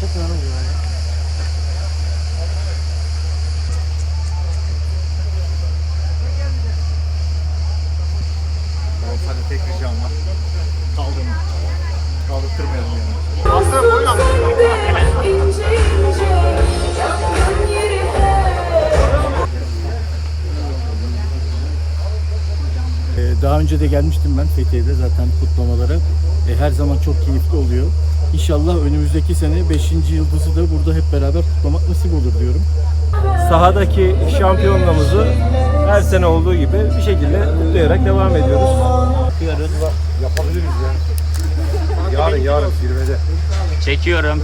Çekmiyorum güvenli. Sadece tek var. Kaldım. Kaldırtırmayalım yani. Daha önce de gelmiştim ben Fethiye'de zaten kutlamalara. E, her zaman çok keyifli oluyor. İnşallah önümüzdeki sene 5. yıldızı da burada hep beraber kutlamak nasip olur diyorum. sahadaki şampiyonluğumuzu her sene olduğu gibi bir şekilde kutlayarak devam ediyoruz. Yapabiliriz ya. Yarın yarın zirvede. Çekiyorum.